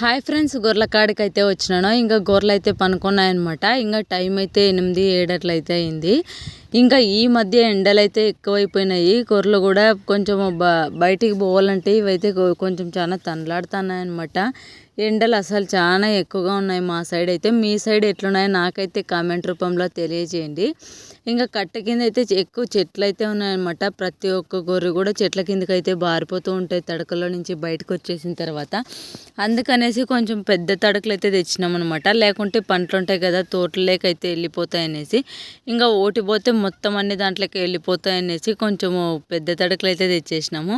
Hi friends గొర్రెల కాడికి అయితే వచ్చినాను. ఇంకా గొర్రెలు అయితే పనుకున్నాయన్నమాట. ఇంకా టైం అయితే ఎనిమిది ఏడట్లయితే అయింది. ఇంకా ఈ మధ్య ఎండలైతే ఎక్కువైపోయినాయి. గొర్రెలు కూడా కొంచెం బయటికి పోవాలంటే ఇవైతే కొంచెం చాలా తనలాడుతున్నాయి అనమాట ఎండలు అసలు చాలా ఎక్కువగా ఉన్నాయి మా సైడ్ అయితే. మీ సైడ్ ఎట్లున్నాయో? నాకైతే కామెంట్ రూపంలో తెలియజేయండి. ఇంకా కట్ట కింద అయితే ఎక్కువ చెట్లు అయితే ఉన్నాయన్నమాట. ప్రతి ఒక్క గొర్రె కూడా చెట్ల కిందకి అయితే బారిపోతూ ఉంటాయి తడకలో నుంచి బయటకు వచ్చేసిన తర్వాత. అందుకనేసి కొంచెం పెద్ద తడకలు అయితే తెచ్చినాం అనమాట లేకుంటే పంటలు ఉంటాయి కదా తోటలేకైతే వెళ్ళిపోతాయి అనేసి ఇంకా ఓటిపోతే మొత్తం అన్ని దాంట్లోకి వెళ్ళిపోతాయి అనేసి కొంచెము పెద్ద తడకలు అయితే తెచ్చేసినాము.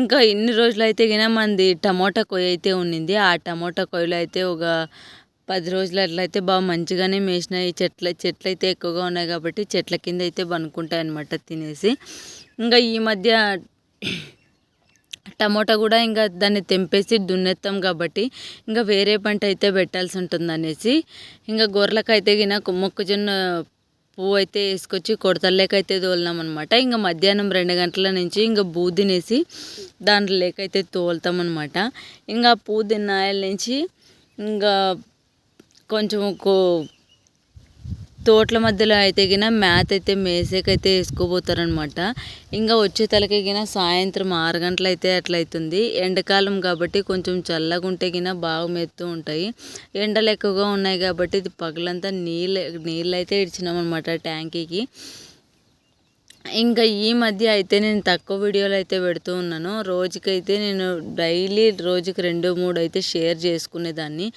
ఇంకా ఇన్ని రోజులు అయితే గిన మనది టమోటా కొయ్య అయితే ఉన్నింది. ఆ టమోటా కొయ్యలో అయితే ఒక పది రోజులు అట్లయితే బాగా మంచిగానే మేసినాయి. చెట్ల చెట్లు అయితే ఎక్కువగా ఉన్నాయి కాబట్టి చెట్ల కింద అయితే పనుకుంటాయి అనమాట తినేసి. ఇంకా ఈ మధ్య టమోటా కూడా ఇంకా దాన్ని తెంపేసి దున్నెత్తాం కాబట్టి ఇంకా వేరే పంట అయితే పెట్టాల్సి ఉంటుంది అనేసి ఇంకా గొర్రెలకైతే గిన మొక్కజొన్న పువ్వు అయితే వేసుకొచ్చి కొడతల్లేకైతే తోలినాం అనమాట ఇంకా మధ్యాహ్నం రెండు గంటల నుంచి ఇంకా పువ్వు తినేసి దాంట్లో లేకైతే తోలుతాం అనమాట ఇంకా తిన్న తిన్నాయల నుంచి ఇంకా కొంచెం తోటల మధ్యలో అయితే గిన మ్యాత్ అయితే మేసేకైతే వేసుకోబోతారనమాట ఇంకా వచ్చే తలకి గిన సాయంత్రం ఆరు గంటలు అయితే అట్లయితుంది ఎండాకాలం కాబట్టి కొంచెం చల్లగా ఉంటే గిన బాగా మెత్తు ఉంటాయి. ఎండలు ఎక్కువగా ఉన్నాయి కాబట్టి ఇది పగలంతా నీళ్ళు నీళ్ళు అయితే ఇచ్చినామన్నమాట ట్యాంకీకి. ఇంకా ఈ మధ్య అయితే నేను తక్కువ వీడియోలు అయితే పెడుతూ ఉన్నాను. రోజుకైతే నేను డైలీ రోజుకి రెండు మూడు అయితే షేర్ చేసుకునేదాన్ని.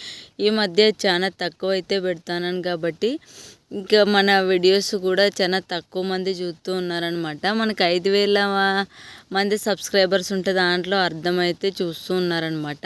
ఈ మధ్య చాలా తక్కువ అయితే పెడతాను కాబట్టి ఇంకా మన వీడియోస్ కూడా చాలా తక్కువ మంది చూస్తూ ఉన్నారనమాట. మనకు ఐదు వేల మంది సబ్స్క్రైబర్స్ ఉంటే దాంట్లో అర్థమైతే చూస్తూ ఉన్నారనమాట.